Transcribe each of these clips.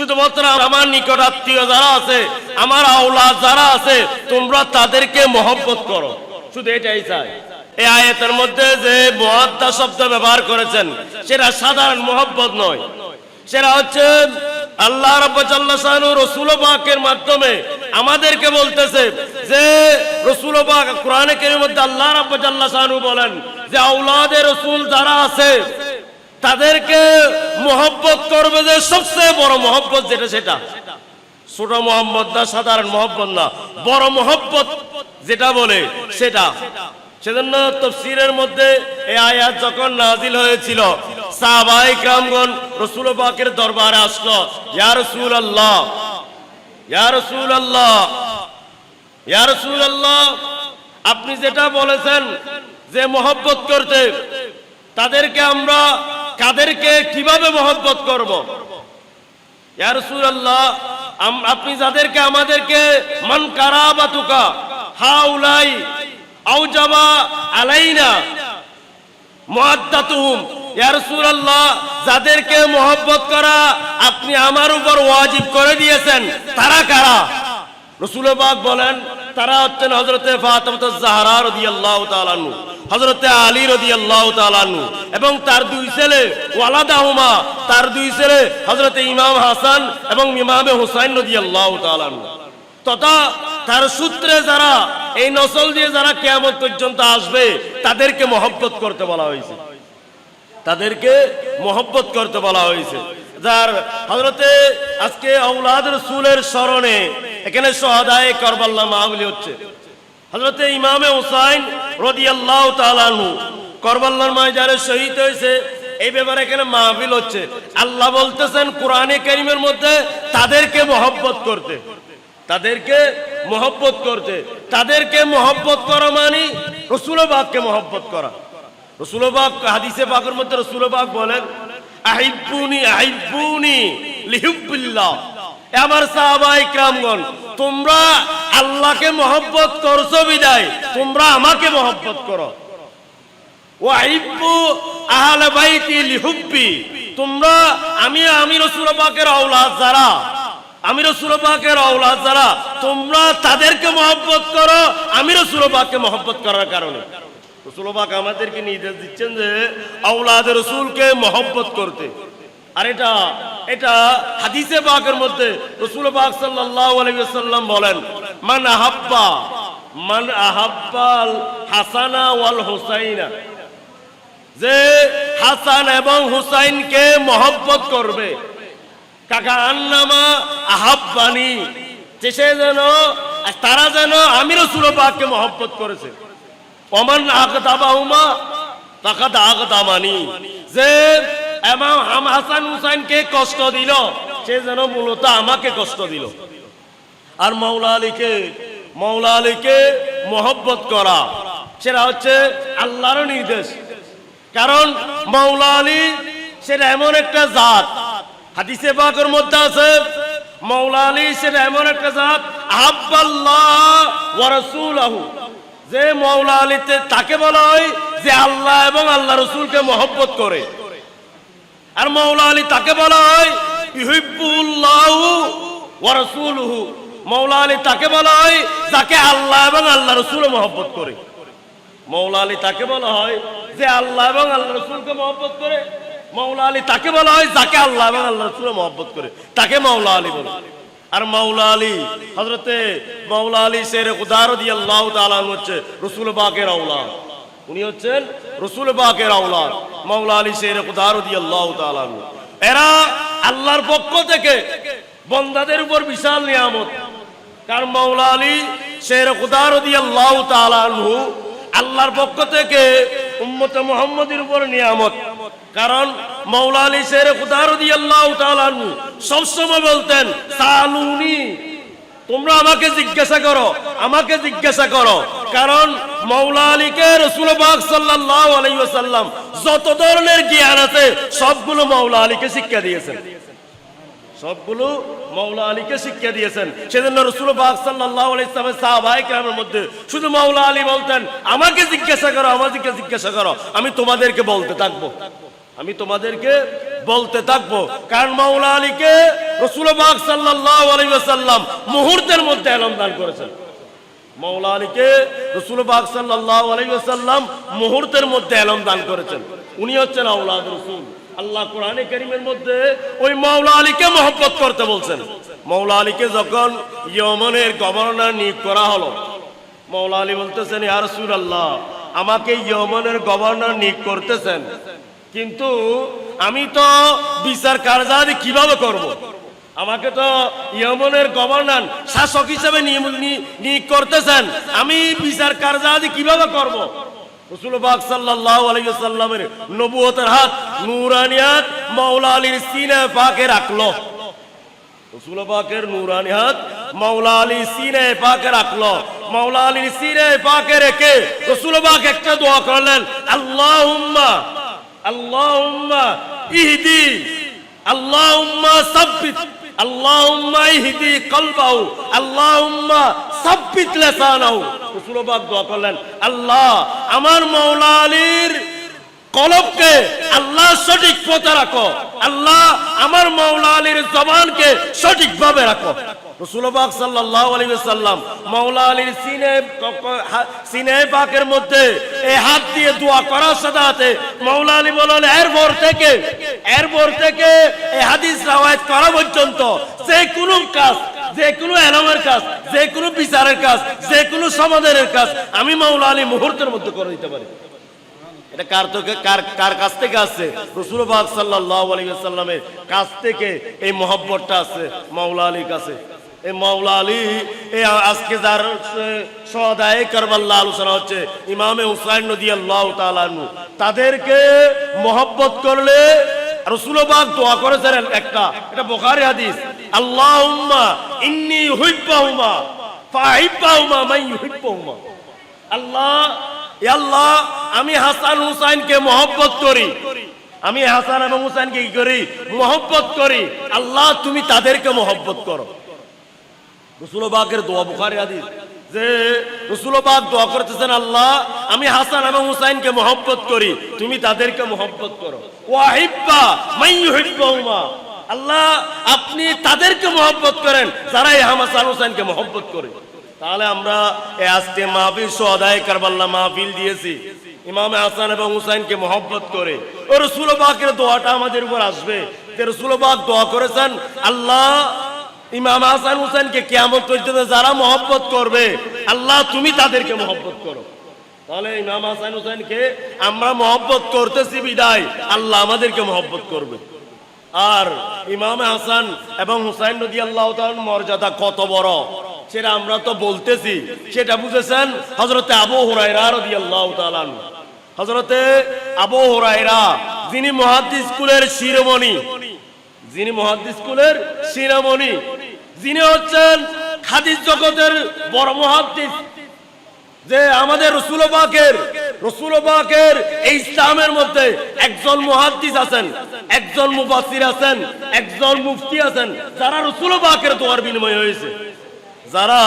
শুধুমাত্র আমার নিকট আত্মীয় যারা আছে, আমার আওলা যারা আছে, তোমরা তাদেরকে মহব্বত করো। শুধু এটাই চাই। এই আয়াতের মধ্যে যে মহাদ্দা শব্দ ব্যবহার করেছেন, সেটা সাধারণ মহব্বত নয়। সেটা হচ্ছে আল্লাহ রব্বাচাল্লাসানু রসুল পাকের মাধ্যমে আমাদেরকে বলতেছে যে, রসুল কোরআনে কেরির মধ্যে আল্লাহ রব্বাচাল্লাসানু বলেন যে আউলাদে রসুল যারা আছে তাদেরকে মহব্বত করবে যে সবচেয়ে বড় মহব্বত যেটা সেটা। ছোট মোহাম্মদ না, সাধারণ মোহাম্মদ না। বড় মোহব্বত যেটা বলে সেটা। সেজন্য তফসিরের মধ্যে এই আয়াত যখন নাজিল হয়েছিল, সাহাবাই কামগণ রসুল পাকের দরবারে আসলো, ইয়া রসুল আল্লাহ ইয়া রসুল আল্লাহ ইয়া রসুল আল্লাহ আপনি যেটা বলেছেন যে মহব্বত করতে, তাদেরকে আমরা কাদেরকে কীভাবে মহব্বত করব? আপনি যাদেরকে আমাদেরকে, মান কারাবাতুকা, হাউলাই আউজাবা আলাইনা মুআদ্দাতুহুম, ইয়া রাসূলুল্লাহ, যাদেরকে মহব্বত করা আপনি আমার উপর ওয়াজিব করে দিয়েছেন, তারা কারা? রসুল পাক বলেন, তারা হচ্ছেন হজরতে ফাতেমা জাহরা রাদিয়াল্লাহু তাআলা আনহু হজরতে আলী রাদিয়াল্লাহু তাআলা আনহু এবং তার দুই ছেলে ওয়ালাদাহুমা, তার দুই ছেলে হজরতে ইমাম হাসান এবং ইমামে হুসাইন রাদিয়াল্লাহু তাআলা আনহু। তথা তার সূত্রে যারা এই নসল দিয়ে যারা কিয়ামত পর্যন্ত আসবে, তাদেরকে মহব্বত করতে বলা হয়েছে। তাদেরকে মহব্বত করতে বলা হয়েছে। যার হজরতে আজকে আউলাদ রসুলের স্মরণে এখানে সহদায় করবাল্লা মাহবলি হচ্ছে। হজরতে ইমামে হুসাইন রদি আল্লাহ তালানু করবাল্লার ময়দানে শহীদ হয়েছে। এই ব্যাপারে এখানে মাহফিল হচ্ছে। আল্লাহ বলতেছেন, কোরআনে করিমের মধ্যে তাদেরকে মহব্বত করতে। তাদেরকে মহব্বত করতে। তাদেরকে মহব্বত করা মানে রসুলবাগকে মহব্বত করা। রসুলবাগ হাদিসে পাকের মধ্যে রসুলবাগ বলেন তোমরা আল্লাহকে মহব্বত করছ বিদায়, তোমরা আমাকে মহব্বত করো। ওয়াহিব্বু আহলে বাইতি লিহুব্বি, তোমরা আমি আমি রাসূল পাকের যারা যারা, তোমরা তাদেরকে মহব্বত করো, আমি পাককে মহব্বত করার কারণে। রাসূল পাক আমাদেরকে নির্দেশ দিচ্ছেন যে আওলাদ রাসূলকে মহব্বত করতে। আর এটা এটা হাদিসে পাকের মধ্যে রাসূল পাক সাল্লাল্লাহু আলাইহি বলেন, মান আহাব্বা, মান আহাব্বাল হাসানা ওয়াল হুসাইনা। যে হাসান এবং হুসাইনকে মহব্বত করবে। কাকা আন্নামা আহাব্বানি সে যেন, তারা যেন আমি রসুল পাককে মহব্বত করেছে। অমান আগদাবাহুমা তাকাত আগদামানি যে এবং হাম হাসান হুসাইনকে কষ্ট দিল, সে যেন মূলত আমাকে কষ্ট দিল। আর মৌলা আলীকে মৌলা আলীকে মহব্বত করা, সেটা হচ্ছে আল্লাহর নির্দেশ। কারণ মৌলা আলী, সেটা এমন একটা জাত। হাদিসে পাকের মধ্যে আছে মৌলা আলী সেটা এমন একটা জাত আব্বাল্লাহ ওয়া রাসূলাহু। যে মৌলা আলীতে তাকে বলা হয় যে আল্লাহ এবং আল্লাহ রসুলকে মহব্বত করে। আর মৌলা আলী তাকে বলা হয় মৌলা আলী তাকে বলা হয়, যাকে আল্লাহ এবং আল্লাহ রসুল মহব্বত করে। মৌলা আলী তাকে বলা হয়, যে আল্লাহ এবং আল্লাহ রসুলকে মহব্বত করে। মৌলা আলী তাকে বলা হয়, যাকে আল্লাহ এবং আল্লাহ রসুল মহব্বত করে। তাকে মৌলা আলী বলে। আর মৌলা আলী হজরতে মৌলা আলী শের উদার দিয়ে আল্লাহ তালান হচ্ছে রসুল বাকের আউলাদ উনি হচ্ছেন রসুল বাকের আউলাদ মৌলা আলী শের উদার দিয়ে আল্লাহ তালান এরা আল্লাহর পক্ষ থেকে বন্দাদের উপর বিশাল নিয়ামত। কারণ মৌলা আলী শের উদার দিয়ে আল্লাহ তালানহু আল্লাহর পক্ষ থেকে উম্মত মোহাম্মদের উপর নিয়ামত। কারণ মৌলা আলী শের খুদারদি আল্লাহ সবসময় বলতেন তালুনি তোমরা আমাকে জিজ্ঞাসা করো, আমাকে জিজ্ঞাসা করো। কারণ মৌলা আলীকে রসুল বাগ সাল্লাহ আলাইসাল্লাম যত ধরনের জ্ঞান আছে, সবগুলো মৌলা আলীকে শিক্ষা দিয়েছেন। সবগুলো মৌলা আলীকে শিক্ষা দিয়েছেন। সেজন্য রসুল বাগ সাল্লাহ মধ্যে শুধু মৌলা আলী বলতেন, আমাকে জিজ্ঞাসা করো, আমাদেরকে জিজ্ঞাসা করো, আমি তোমাদেরকে বলতে থাকব। আমি তোমাদেরকে বলতে থাকব। কারণ মৌলা আলীকে রসুলবাগ সাল্লাল্লাহু আলাইহি ওয়াসাল্লাম মুহূর্তের মধ্যে এলম দান করেছেন। মৌলা আলীকে রসুলবাগ সাল্লাল্লাহু আলাইহি ওয়াসাল্লাম মুহূর্তের মধ্যে এলম দান করেছেন। উনি হচ্ছেন আউলাদ রসুল। আল্লাহ কোরআনে কারীমের মধ্যে ওই মৌলা আলীকে মহব্বত করতে বলছেন মৌলা আলীকে যখন ইয়মনের গভর্নর নিয়োগ করা হলো মৌলা আলী বলতেছেন, ইয়া আল্লাহ আমাকে ইয়মনের গভর্নর নিয়োগ করতেছেন কিন্তু আমি তো বিচার কার্যাদি কীভাবে করব। আমাকে তো ইয়মনের গভর্নর শাসক হিসেবে নিয়োগ করতেছেন আমি বিচার কার্যাদি কীভাবে করব। রসুলবাগ সাল্লাল্লাহু আলাইহি সাল্লামের নবুয়তের হাত নূরানিয়াত মাওলা আলীর সিনে পাকে রাখল। রসুল পাকের নুরানি হাত মাওলা আলী সিনে পাকে রাখল। মাওলা আলীর সিনে পাকে রেখে রসুল পাক একটা দোয়া করলেন, আল্লাহুম্মা আল্লাহুম্মা ইহদি, আল্লাহুম্মা সাব্বিত। আল্লাহ আমার মাওলা আলীর কলবকে আল্লাহ সঠিক পথে রাখো। আল্লাহ আমার মাওলা আলীর জবানকে সঠিকভাবে রাখো। রসুলবাগ সাল্লাল্লাহু আলাইহি ওয়াসাল্লাম মাওলা আলীর সিনে সিনে পাকের মধ্যে এই হাত দিয়ে দোয়া করার সাথে সাথে মাওলা আলী বলেন এরপর থেকে এরপর থেকে এই হাদিস রাওয়ায়াত করা পর্যন্ত যে কোনো কাজ, যে কোনো এলামের কাজ, যে কোনো বিচারের কাজ, যে কোনো সমাধানের কাজ আমি মাওলা আলী মুহূর্তের মধ্যে করে দিতে পারি। কার থেকে কার কার কাছ থেকে আসছে রসুল বাগ সাল্লাহ কাছ থেকে এই আছে, মাওলা আলীর কাছে। এই মাওলা আলী এই আজকে যার সদায় কারবাল্লা আলোচনা হচ্ছে, ইমামে হুসাইন নদী আল্লাহ তালু তাদেরকে মহব্বত করলে রসুলবাগ দোয়া করেছেন একটা, এটা বোখারি হাদিস। আল্লাহুম্মা ইন্নি হুইব্বাহুমা মাই আল্লাহ আল্লাহ, আমি হাসান হুসাইনকে মহব্বত করি। আমি হাসান এবং হুসাইনকে কি করি? মহব্বত করি। আল্লাহ, তুমি তাদেরকে মহব্বত করো। রসুলবাগের দোয়া, বুখারি হাদিস। যে দোয়া করতেছেন, আল্লাহ, আমি হাসান এবং মহব্বত করি। তুমি তাদেরকে মহব্বত করো। আল্লাহ, আপনি তাদেরকে মহব্বত করেন, যারা এই হাসান হুসাইনকে মহব্বত করে। তাহলে আমরা আজকে মাহফিল সদায় কারবাল্লা মাহফিল দিয়েছি। ইমামে হাসান এবং হুসাইনকে মহব্বত করে। ও রসুলবাগের দোয়াটা আমাদের উপর আসবে। যে রসুলবাগ দোয়া করেছেন, আল্লাহ ইমাম হাসান হুসেনকে কেমন পর্যন্ত যারা মহব্বত করবে, আল্লাহ তুমি তাদেরকে মহব্বত করো। তাহলে ইমাম হাসান হুসেনকে আমরা মহব্বত করতেছি বিদায়, আল্লাহ আমাদেরকে মহব্বত করবে। আর ইমাম হাসান এবং হুসাইন নদী আল্লাহ মর্যাদা কত বড়? সেটা আমরা তো বলতেছি। সেটা বুঝেছেন? হজরতে আবু হুরাইরা রদি আল্লাহ হজরতে আবু হুরাইরা যিনি মহাদ্দিস স্কুলের শিরোমণি, যিনি মহাদ্দিস স্কুলের শিরোমণি, যিনি হচ্ছেন খাদিজ জগতের বড় মহাদ্দিস যে আমাদের রসুলবাকের রসুলবাকের এই ইসলামের মধ্যে একজন মুহাদ্দিস আছেন, একজন মুফাসসির আছেন, একজন মুফতি আছেন, যারা রসুলবাকের দোয়ার বিনিময় হয়েছে। যারা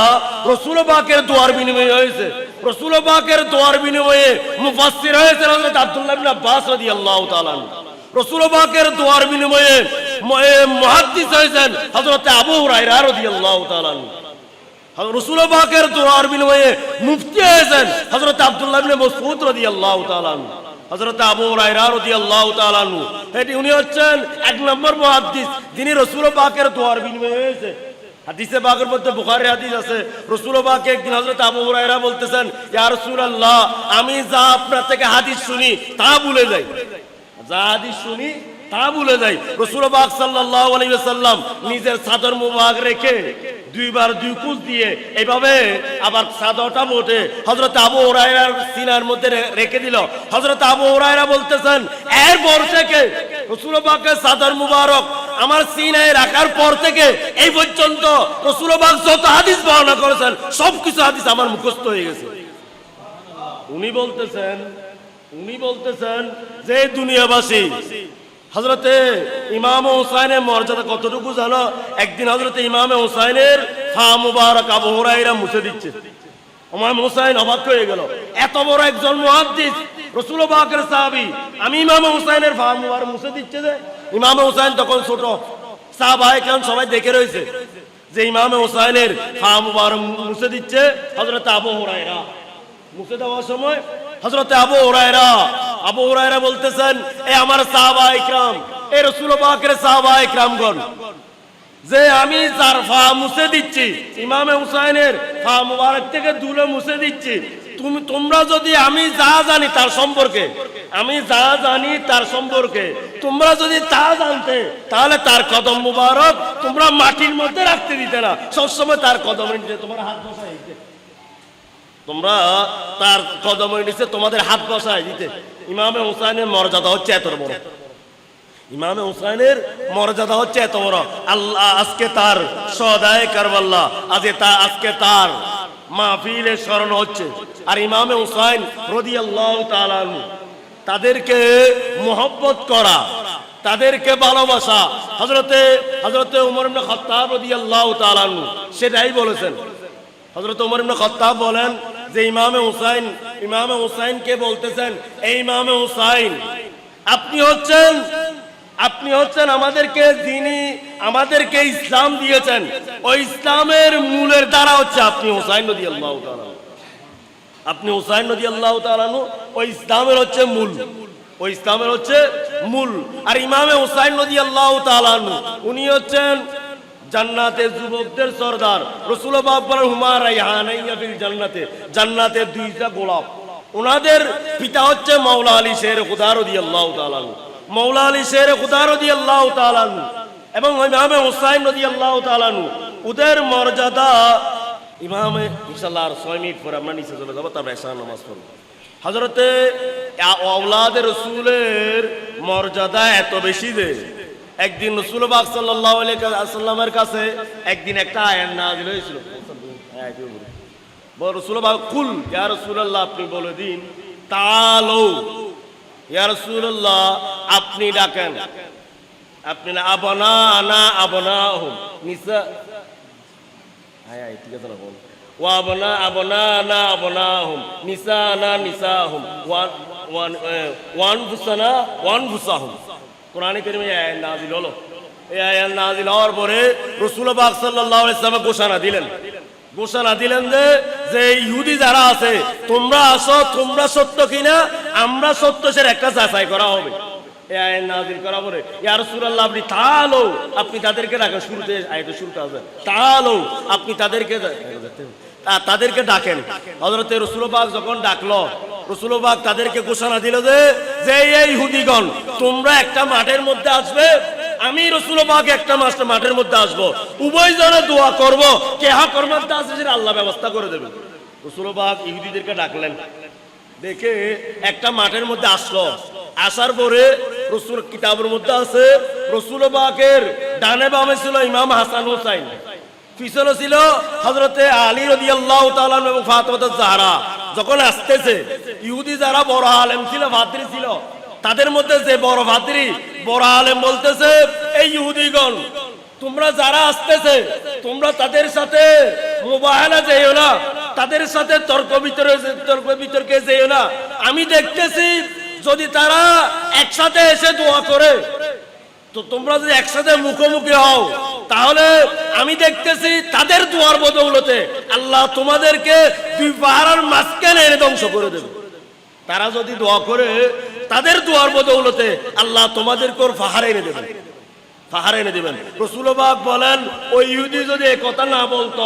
রসুলবাকের দোয়ার বিনিময় হয়েছে রসুলবাকের দোয়ার বিনিময়ে মুফাসসির হয়েছে হযরত আব্দুল্লাহ ইবনে আব্বাস রাদিয়াল্লাহু তাআলা আনহু। রসুলবাকের দোয়ার বিনিময়ে মুহাদ্দিস হয়েছেন হযরত আবু হুরায়রা রাদিয়াল্লাহু তাআলা আনহু। রসুলবাকের দোয়ার বিনিময়ে মুফতি হয়েছেন হজরত আব্দুল্লাহ ইবনে মাসউদ রাদিয়াল্লাহু তাআলা। হযরত আবু হুরায়রা রাদিয়াল্লাহু তাআলা। এটি উনি হচ্ছেন এক নম্বর মুহাদ্দিস, যিনি রসুল পাকের দোয়ার বিনিময়ে হয়েছে হাদিসে বাগের মধ্যে বুখারী হাদিস আছে। রসুল পাকে একদিন হযরত আবু হুরায়রা বলতেছেন, ইয়া রাসূলুল্লাহ, আমি যা আপনার থেকে হাদিস শুনি, তা ভুলে যাই। যা হাদিস শুনি, তা ভুলে যাই। রসুল পাক সাল্লাল্লাহু আলাইহি ওয়াসাল্লাম নিজের চাদর মুবারক রেখে দুইবার দুই কুচ দিয়ে এইভাবে আবার চাদরটা মোটে হজরত আবু ওরাইরার সিনার মধ্যে রেখে দিল। হজরত আবু ওরাইরা বলতেছেন, এরপর থেকে রসুল পাকের চাদর মুবারক আমার সিনায় রাখার পর থেকে এই পর্যন্ত রসুল পাক যত হাদিস বর্ণনা করেছেন, সবকিছু হাদিস আমার মুখস্থ হয়ে গেছে। উনি বলতেছেন উনি বলতেছেন যে দুনিয়াবাসী হজরতে ইমাম হুসাইনের মর্যাদা কতটুকু জানো? একদিন হজরতে ইমাম হুসাইনের ফা মুবারক আবু হুরাইরা মুছে দিচ্ছে। ইমাম হুসাইন অবাক হয়ে গেল। এত বড় একজন মুহাদ্দিস রসুল বাকের সাহাবী, আমি ইমাম হুসাইনের ফা মুবারক মুছে দিচ্ছে যে। ইমাম হুসাইন তখন ছোট। সাহাবায়ে কেরাম সবাই দেখে রয়েছে যে ইমামে হোসাইনের ফা মুবারক মুছে দিচ্ছে হযরত আবু হুরায়রা। মুছে দেওয়ার সময় হযরত আবু হুরায়রা আবু হুরায়রা বলতেছেন, এ আমার সাহাবা ইকরাম এ রাসূল পাকের সাহাবা ইকরামগণ যে আমি যার ফা মুছে দিচ্ছি, ইমামে হুসাইনের ফা মুবারক থেকে দূরে মুছে দিচ্ছি তুমি, তোমরা যদি আমি যা জানি তার সম্পর্কে, আমি যা জানি তার সম্পর্কে, তোমরা যদি তা জানতে, তাহলে তার কদম মুবারক তোমরা মাটির মধ্যে রাখতে দিতে না। সবসময় তার কদমের নিচে তোমার হাত বসাই তোমরা তার কদমের নিচে তোমাদের হাত বসাই দিতে। ইমামে হুসাইনের মর্যাদা হচ্ছে এত বড়। ইমামে হুসাইনের মর্যাদা হচ্ছে এত বড়। আল্লাহ আজকে তার সদায় কারবাল্লাহ, আজকে তা আজকে তার মাহফিলের স্মরণ হচ্ছে। আর ইমামে হুসাইন রদি আল্লাহ তাদেরকে মোহব্বত করা, তাদেরকে ভালোবাসা। হজরতে হজরতে উমর ইবনে খাত্তাব রাদিয়াল্লাহু তাআলা আনহু, সেটাই বলেছেন। হজরত উমর ইবনে খাত্তাব বলেন যে, ইমামে হুসাইন, ইমামে হুসাইনকে বলতেছেন, এই ইমামে হুসাইন, আপনি হচ্ছেন আপনি হচ্ছেন আমাদেরকে যিনি আমাদেরকে ইসলাম দিয়েছেন। ওই ইসলামের মূলের দ্বারা হচ্ছে আপনি হুসাইন নদী আল্লাহ আপনি হুসাইন নদী আল্লাহ তালানু ওই ইসলামের হচ্ছে মূল। ওই ইসলামের হচ্ছে মূল। আর ইমামে হুসাইন নদী আল্লাহ তালানু উনি হচ্ছেন জান্নাতের যুবকদের সর্দার। রসুল বাব্বার হুমা রাইহানাইয়া ফিল জান্নাতে। জান্নাতের দুইটা গোলাপ। ওনাদের পিতা হচ্ছে মাওলা আলী শের খুদার আল্লাহ তালানু মৌলা আলী শের খুদার আল্লাহ তালানু এবং ইমামে হুসাইন নদী আল্লাহ তালানু ওদের মর্যাদা ইমামে ইনশাল্লাহ আর ছয় মিনিট পরে আমরা নিচে চলে যাব তারপর এসা নামাজ পড়ব। হজরতে আওলাদের রসুলের মর্যাদা এত বেশি যে, একদিন রসুল বাক সাল্লাহ সাল্লামের কাছে একদিন একটা আয়ান নাজিল হয়েছিল। রসুল বাক কুল, ইয়া রসুল্লাহ আপনি বলে দিন তালো ইয়া রসুল্লাহ আপনি ডাকেন। আপনি না, আবনা না আবনা হুম নিসা। আয় আয় ঠিক আছে না, বল। ওয়াবনা আবনা না আবনা হুম নিসা, না নিসা হুম ওয়ান ওয়ান ফুসানা ওয়ান ফুসা হুম কোরআনে কারিমে আয়াত নাজিল হলো। এই আয়াত নাজিল হওয়ার পরে রাসূল পাক সাল্লাল্লাহু আলাইহি ওয়াসাল্লাম ঘোষণা দিলেন। ঘোষণা দিলেন যে যে ইহুদি যারা আছে, তোমরা আসো, তোমরা সত্য কিনা, আমরা সত্য সের একটা যাচাই করা হবে। এই আয়াত নাজিল করা পরে, ইয়া রাসূলুল্লাহ, আপনি তাআলো আপনি তাদেরকে ডাকেন। শুরুতে আয়াতের শুরুতে আছে তাআলো আপনি তাদেরকে তাদেরকে ডাকেন। হযরতে রাসূল পাক যখন ডাকলো, রাসূল পাক তাদেরকে ঘোষণা দিল যে যে এই ইহুদিগণ, তোমরা একটা মাঠের মধ্যে আসবে, আমি রসুল পাক একটা মাস মাঠের মধ্যে আসব, উভয় জনে দোয়া করব কেহা কর্মার্থ আছে সেটা আল্লাহ ব্যবস্থা করে দেবে। রসুল পাক ইহুদিদেরকে ডাকলেন, দেখে একটা মাঠের মধ্যে আসলো আসার পরে রসুল কিতাবের মধ্যে আছে, রসুল বাকের ডানে বামে ছিল ইমাম হাসান হুসাইন। পিছনে ছিল হজরতে আলী আল্লাহ এবং ফাতেমা জাহরা। যখন আসতেছে, ইহুদি যারা বড় আলেম ছিল ভাদ্রি ছিল, তাদের মধ্যে যে বড় ভাদ্রি বড় আলেম বলতেছে, এই ইহুদিগণ, তোমরা যারা আসতেছে, তোমরা তাদের সাথে মোবাইলা যেও না, তাদের সাথে তর্ক বিতর্কে তর্ক বিতর্কে যেও না। আমি দেখতেছি যদি তারা একসাথে এসে দোয়া করে, তো তোমরা যদি একসাথে মুখোমুখি হও, তাহলে আমি দেখতেছি তাদের দোয়ার বদৌলতে আল্লাহ তোমাদেরকে দুই পাহাড়ের মাঝখানে এনে ধ্বংস করে দেবে। তারা যদি দোয়া করে, তাদের দোয়ার বদৌলতে আল্লাহ তোমাদেরকে ওর পাহাড়ে এনে দেবেন পাহাড়ে এনে দেবেন। রসুলবাগ বলেন ওই ইহুদি যদি কথা না বলতো,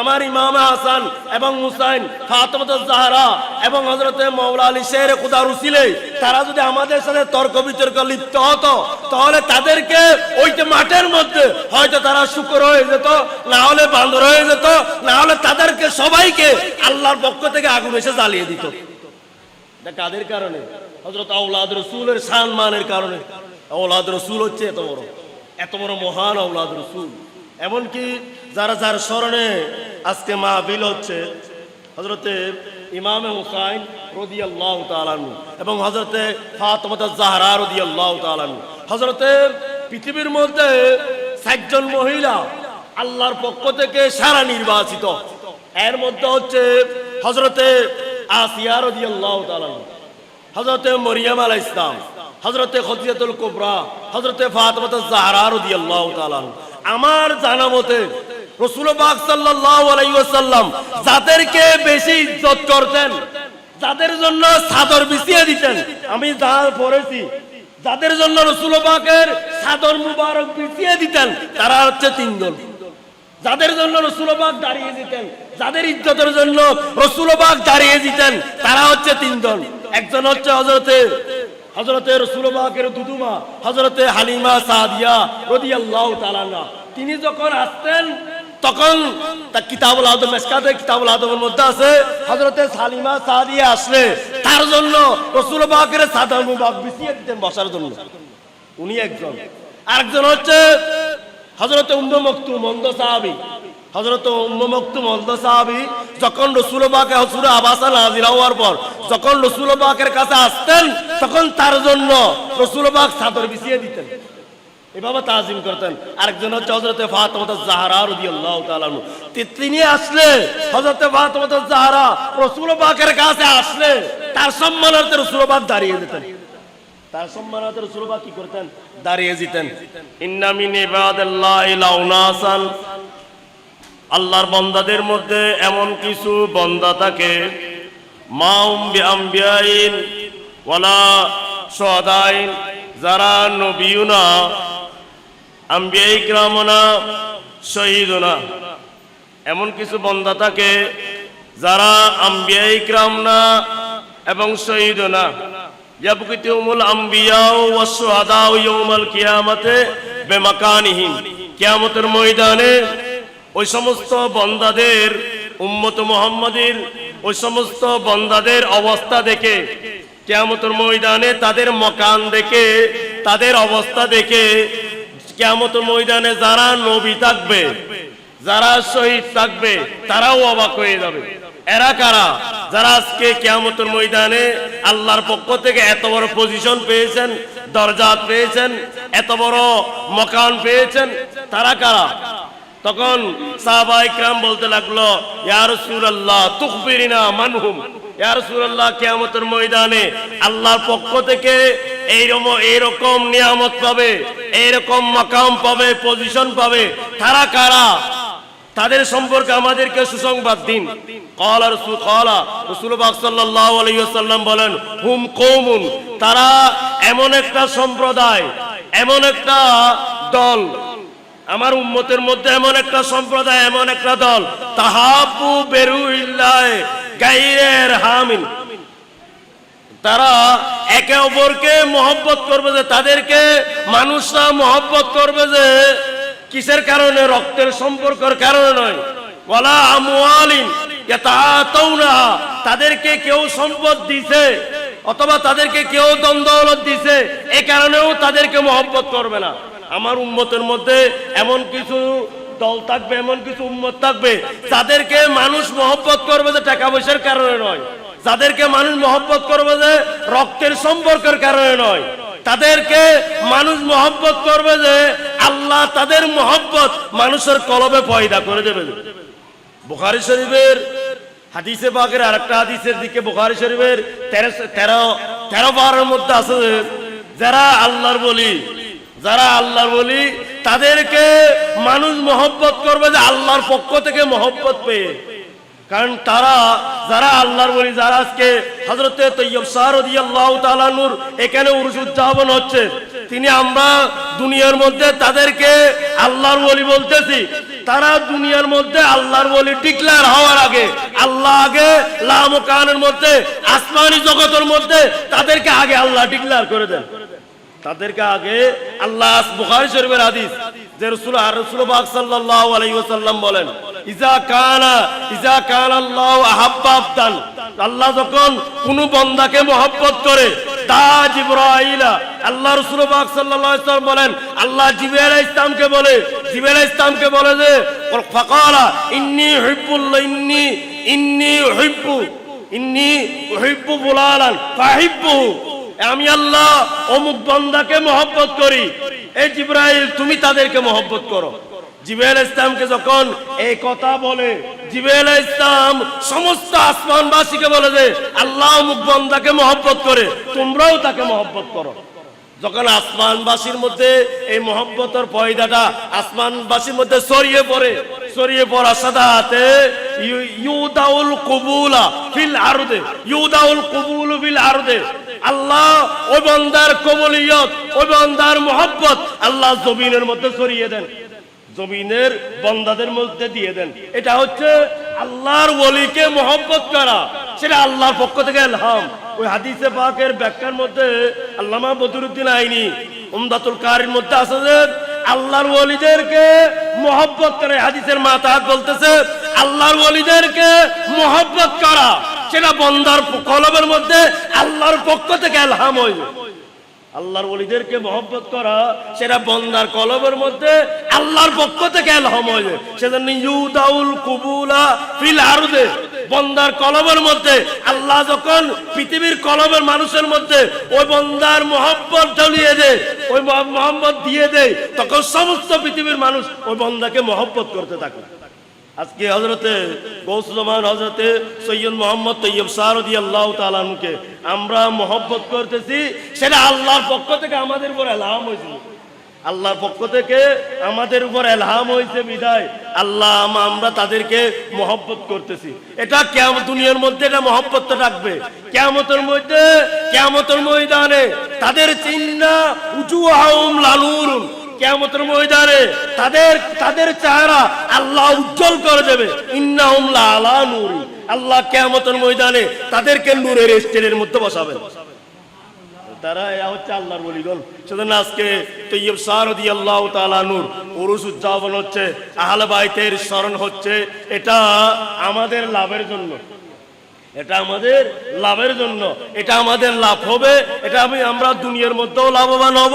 আমার ইমাম হাসান এবং হুসাইন ফাতমত জাহারা এবং হজরতে মৌলা আলী শের খুদা রুসিলে তারা যদি আমাদের সাথে তর্ক বিতর্ক লিপ্ত হতো, তাহলে তাদেরকে ওই মাঠের মধ্যে হয়তো তারা শুকর হয়ে যেত, না হলে বান্দর হয়ে যেত, না হলে তাদেরকে সবাইকে আল্লাহর পক্ষ থেকে আগুন এসে জ্বালিয়ে দিত। কাদের কারণে? হজরত আউলাদ রসুলের সম্মানের কারণে। আউলাদ রসুল হচ্ছে এত বড়। এত বড় মহান আউলাদ রসুল। এমনকি যারা যার স্মরণে আজকে মাহবিল হচ্ছে হজরতে ইমামে হুসাইন রদি আল্লাহ তালানু এবং হজরতে ফাতমত জাহরা রদি আল্লাহ তালানু হজরতে পৃথিবীর মধ্যে চারজন মহিলা আল্লাহর পক্ষ থেকে সারা নির্বাচিত। এর মধ্যে হচ্ছে হজরতে আসিয়া রদি আল্লাহ তালানু হজরতে মরিয়াম আলাহ ইসলাম হজরতে খদিজাতুল কোবরা হজরতে ফাতমাত জাহরা রাদিয়াল্লাহু তাআলা আমার জানা মতে রসুল পাক সাল্লাল্লাহু আলাইহি ওয়াসাল্লাম যাদেরকে বেশি ইজ্জত করতেন, যাদের জন্য চাদর বিছিয়ে দিতেন, আমি যা পড়েছি যাদের জন্য রসুল পাকের চাদর মুবারক বিছিয়ে দিতেন, তারা হচ্ছে তিনজন। যাদের জন্য রসুলবাগ দাঁড়িয়ে দিতেন, যাদের ইজ্জতের জন্য রসুলবাগ দাঁড়িয়ে দিতেন, তারা হচ্ছে তিনজন। একজন হচ্ছে হজরতে হজরতে রসুলবাগের দুদুমা হজরতে হালিমা সাদিয়া রদি আল্লাহ তালানা তিনি যখন আসতেন, তখন তার কিতাবুল আদম মেসকাতে কিতাবুল আদমের মধ্যে আছে হজরতে সালিমা সাদিয়া আসলে, তার জন্য রসুলবাগের সাদার মুবাগ বিছিয়ে দিতেন বসার জন্য। উনি একজন। আরেকজন হচ্ছে হজরতে উম্ম মকতুম অন্ধ সাহাবি। হজরত মকতুম সাহাবি যখন রসুলবাকে হসুরে আবাসা নাজির হওয়ার পর যখন রসুলবাকের কাছে আসতেন, তখন তার জন্য রসুলবাগ চাদর বিছিয়ে দিতেন। এভাবে তাজিম করতেন। আরেকজন হচ্ছে হজরতে ফাতমত জাহারা তাআলা আনহু। তিনি আসলে হজরতে ফাতমত জাহারা রসুলবাকের কাছে আসলে তার সম্মানার্থে রসুলবাগ দাঁড়িয়ে দিতেন তার সম্মানার্থে রসুলবাগ কি করতেন? দাঁড়িয়ে যেতেন। ইন্নামিন ইবাদাল্লাহি লাউনাসান। আল্লাহর বন্দাদের মধ্যে এমন কিছু বন্দা থাকে। যারা নবিয়ুনা আম্বিয়াই কিরামনা শহীদুনা এমন কিছু বন্দা থাকে যারা আম্বিয়াই এবং আম্বিয়াউ ওয়াস শুহাদাউ ইয়াউমাল কিয়ামাতে বিমাকানিহিম। কিয়ামতের ময়দানে ওই সমস্ত বন্দাদের, উম্মত মুহাম্মাদের, ওই সমস্ত বন্দাদের অবস্থা দেখে, কিয়ামতের ময়দানে তাদের মকান দেখে, তাদের অবস্থা দেখে, কিয়ামতের ময়দানে যারা নবী থাকবে, যারা শহীদ থাকবে, তারাও অবাক হয়ে যাবে। এরা কারা? যারা আজকে কিয়ামতের ময়দানে আল্লাহর পক্ষ থেকে এত বড় পজিশন পেয়েছেন, দরজা পেয়েছেন, এত বড় মকান পেয়েছেন, তারা কারা? তখন সাহাবা ইকরাম বলতে লাগল, ইয়া রাসূলুল্লাহ, তুখবিরিনা মানহুম। ইয়া রাসূলুল্লাহ, কিয়ামতের ময়দানে আল্লাহর পক্ষ থেকে এইরকম এইরকম নিয়ামত পাবে, এইরকম মাকাম পাবে, পজিশন পাবে। তারা কারা? তাদের সম্পর্কে আমাদেরকে সুসংবাদ দিন। কলা রসুল কলা রসুল পাক সাল্লাল্লাহু আলাইহি ওয়াসাল্লাম বলেন, হুম তারা এমন একটা সম্প্রদায়, এমন একটা দল আমার উম্মতের মধ্যে এমন একটা সম্প্রদায়, এমন একটা দল। বেরুইল্লাহ গাইরের হামিন। তারা একে অপরকে মহব্বত করবে যে, তাদেরকে মানুষরা মহব্বত করবে যে, কিসের কারণে? রক্তের সম্পর্কের কারণে নয়। বলা আমুয়ালিন ইয়াতাতাউনা তাদেরকে কেউ সম্পদ দিছে, অথবা তাদেরকে কেউ দ্বন্দ্বলত দিছে, এ কারণেও তাদেরকে মহব্বত করবে না। আমার উম্মতের মধ্যে এমন কিছু দল থাকবে, এমন কিছু উম্মত থাকবে যাদেরকে মানুষ মহব্বত করবে যে টাকা পয়সার কারণে নয়। যাদেরকে মানুষ মহব্বত করবে যে রক্তের সম্পর্কের কারণে নয়। তাদেরকে মানুষ মহব্বত করবে যে আল্লাহ তাদের মহব্বত মানুষের কলবে পয়দা করে দেবে। বুখারি শরীফের হাদিসে বাগের আরেকটা হাদিসের দিকে বুখারি শরীফের তেরো তেরো তেরো বারের মধ্যে আছে যারা আল্লাহর বলি যারা আল্লাহর বলি, তাদেরকে মানুষ মহব্বত করবে যে আল্লাহর পক্ষ থেকে মহব্বত পেয়ে। কারণ তারা, যারা আল্লাহর বলি, যারা আজকে হজরতে তৈয়ব তালানুর এখানে উরুস উদযাপন হচ্ছে, তিনি আমরা দুনিয়ার মধ্যে তাদেরকে আল্লাহর বলি বলতেছি। তারা দুনিয়ার মধ্যে আল্লাহর বলি ডিক্লেয়ার হওয়ার আগে, আল্লাহ আগে লামকানের মধ্যে, আসমানি জগতের মধ্যে তাদেরকে আগে আল্লাহ ডিক্লেয়ার করে দেন। তাদেরকে আগে আল্লাহ বুখারী শরীফের হাদিস যে রাসূল রাসূল বলেন, ইজা কানা, ইজা আল্লাহু আহাব্বা আবদান আল্লাহ যখন কোন বান্দাকে মহব্বত করে তা জিবরাইলা, আল্লাহ রাসূল পাক সাল্লাল্লাহু আলাইহি বলেন, আল্লাহ জিবরাইল আলাইহিস সালামকে বলে, জিবরাইল আলাইহিস সালামকে বলে যে ফাকালা, ইন্নী উহিব্বুল্লাহ ইন্নী ইন্নী উহিব্বু ইন্নী উহিব্বু ফুলানান ফাহিব্বুহু আমি আল্লাহ অমুক বন্দাকে মহব্বত করি। এই জিব্রাইল, তুমি তাদেরকে মহব্বত করো। জিবেল ইসলামকে যখন এই কথা বলে জিবেল ইসলাম সমস্ত আসমানবাসীকে বলে যে, আল্লাহ অমুক বন্দাকে মহব্বত করে, তোমরাও তাকে মহব্বত করো। যখন আসমানবাসীর মধ্যে এই মহব্বতের পয়দাটা আসমানবাসীর মধ্যে ছড়িয়ে পড়ে, ছড়িয়ে হাতে ইউ- ইউদাউল কবুলা ফিল আরদে, ইউদাউল কবুল ফিল আরদে। আল্লাহ ওই বন্দার কবুলিয়ত ওই বন্দার মহব্বত আল্লাহ জমিনের মধ্যে ছড়িয়ে দেন। জমিনের বন্দাদের মধ্যে দিয়ে দেন। এটা হচ্ছে আল্লাহর ওলিকে মহব্বত করা। সেটা আল্লাহর পক্ষ থেকে এলহাম। ওই হাদিসে পাকের ব্যাখ্যার মধ্যে আল্লামা বদরুদ্দিন আইনি উমদাতুল কারির মধ্যে আছে যে আল্লাহর ওলিদেরকে মহব্বত করে। হাদিসের মাতাহাত বলতেছে, আল্লাহর ওলিদেরকে মহব্বত করা। সেটা বন্দার কলবের মধ্যে আল্লাহর পক্ষ থেকে এলহাম যায়। আল্লাহর ওলিদেরকে মহব্বত করা, সেটা বন্দার কলবের মধ্যে আল্লাহর পক্ষ থেকে এলহম হয়ে সেজন্য ইউদাউল কুবুলা ফিল আরদে, বন্দার কলবের মধ্যে আল্লাহ যখন পৃথিবীর কলবের মানুষের মধ্যে ওই বন্দার মহব্বত ঢলিয়ে দেয়, ওই মহব্বত দিয়ে দেয়, তখন সমস্ত পৃথিবীর মানুষ ওই বন্দাকে মহব্বত করতে থাকে। আজকে হজরতে গৌসলমান হজরতে সৈয়দ মোহাম্মদ তৈয়ব সারদি আল্লাহ তালানুকে আমরা মহব্বত করতেছি, সেটা আল্লাহর পক্ষ থেকে আমাদের উপর এলহাম হয়েছিল আল্লাহর পক্ষ থেকে আমাদের উপর এলহাম হয়েছে বিদায়। আল্লাহ আমরা তাদেরকে মহব্বত করতেছি। এটা কেমন দুনিয়ার মধ্যে এটা মহব্বতটা রাখবে কেমতের মধ্যে কেমতের ময়দানে তাদের চিন্না উঁচু আহম লালুরুন। কেমতের ময়দানে তাদের তাদের চেহারা আল্লাহ উজ্জ্বল করে দেবে। আল্লাহ কেমতের ময়দানে তাদেরকে নূরের স্টেনের মধ্যে বসাবেন। তারা হচ্ছে আল্লাহর বলিগণ সেজন্য আজকে উদযাপন হচ্ছে। স্মরণ হচ্ছে। এটা আমাদের লাভের জন্য। এটা আমাদের লাভের জন্য। এটা আমাদের লাভ হবে। এটা আমি, আমরা দুনিয়ার মধ্যেও লাভবান হব,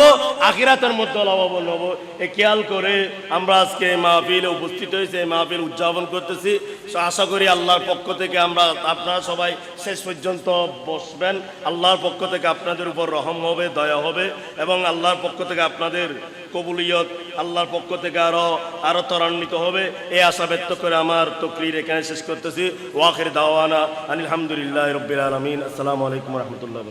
আখিরাতের মধ্যেও লাভবান হব। এ খেয়াল করে আমরা আজকে মাহফিলে উপস্থিত হয়েছে, এই মাহফিল উদযাপন করতেছি। আশা করি আল্লাহর পক্ষ থেকে আমরা আপনারা সবাই শেষ পর্যন্ত বসবেন। আল্লাহর পক্ষ থেকে আপনাদের উপর রহম হবে, দয়া হবে এবং আল্লাহর পক্ষ থেকে আপনাদের কবুলিয়ত আল্লাহর পক্ষ থেকে আরও আরও ত্বরান্বিত হবে। এই আশা ব্যক্ত করে আমার তকরির এখানে শেষ করতেছি। ওয়াখের দাওয়ানা আলহামদুলিল্লাহ রবিল আলমিন। আসসালামু আলাইকুম রহমতুল্লাহ